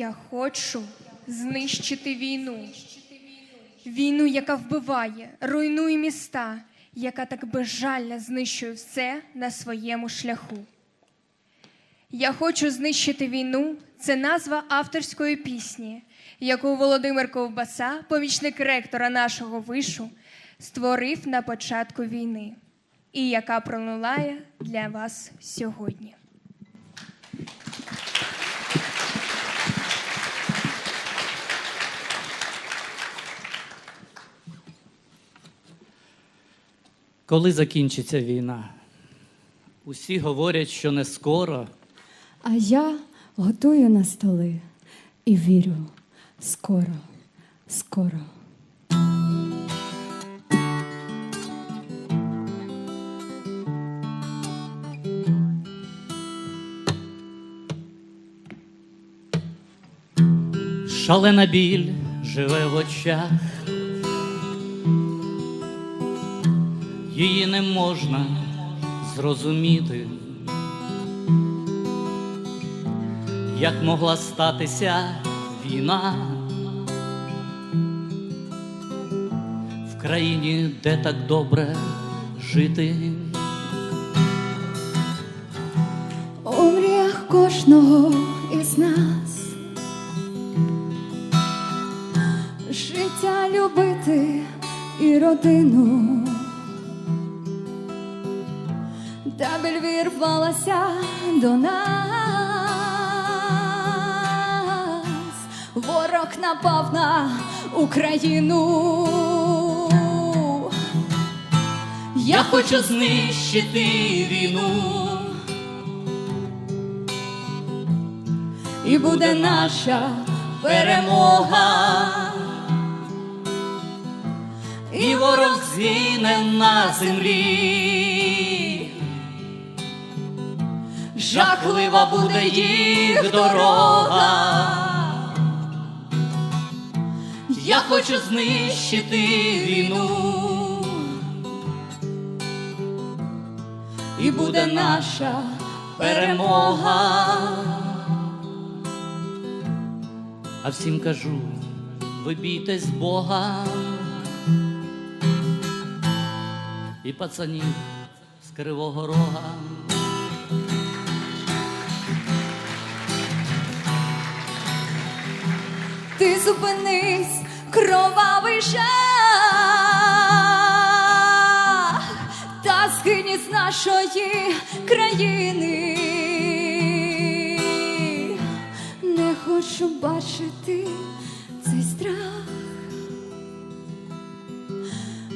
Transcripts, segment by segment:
Я хочу знищити війну. Війну, яка вбиває, руйнує міста, яка так безжально знищує все на своєму шляху. Я хочу знищити війну це назва авторської пісні, яку Володимир Ковбаса, помічник ректора нашого вишу, створив на початку війни, і яка пролунає для вас сьогодні. Коли закінчиться війна? Усі говорять, що не скоро. А я готую на столи і вірю, скоро, скоро. Шалена біль живе в очах. Її не можна зрозуміти, як могла статися війна в країні, де так добре жити. У мріях кожного із нас життя любити і родину. Та біль вірвалася до нас, ворог напав на Україну. Я хочу знищити війну. і буде наша перемога. і ворог згине на землі. Жахлива буде їх дорога. Я хочу знищити війну. І буде наша перемога. А всім кажу, ви бійтесь Бога. І пацанів з кривого рога. Ти зупинись, кровавий жах, та згинь з нашої країни. Не хочу бачити цей страх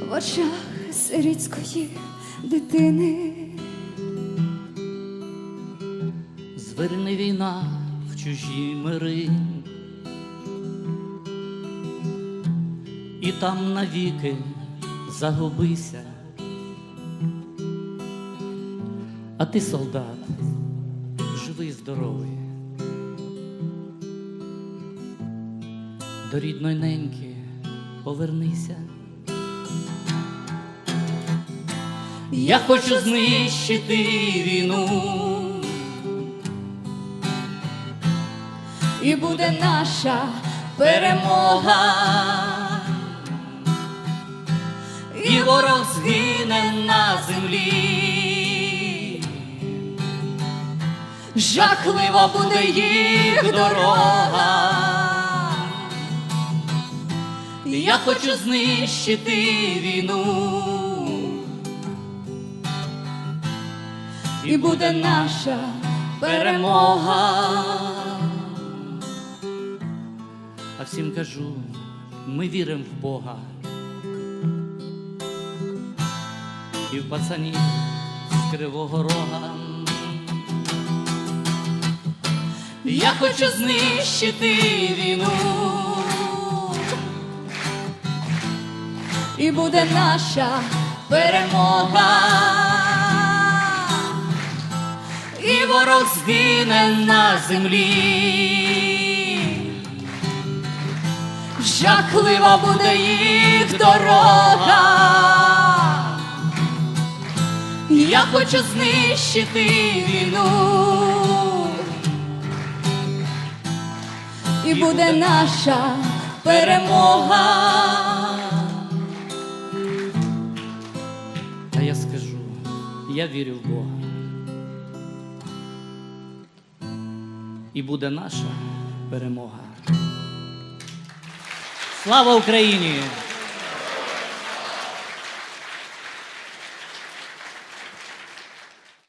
в очах сирітської дитини. Зверни війна в чужі мири, і там навіки загубися. А ти, солдат, живий, здоровий. До рідної неньки повернися. Я хочу знищити війну. і буде наша перемога. І ворог згине на землі. Жахлива буде їх дорога. Я хочу знищити війну. І буде наша перемога. А всім кажу, ми віримо в Бога. В пацанів з кривого рога. Я хочу знищити війну. і буде наша перемога. і ворог згине на землі. Жахлива буде їх дорога. Я хочу знищити війну. і буде наша перемога. А я скажу, я вірю в Бога. І буде наша перемога. Слава Україні!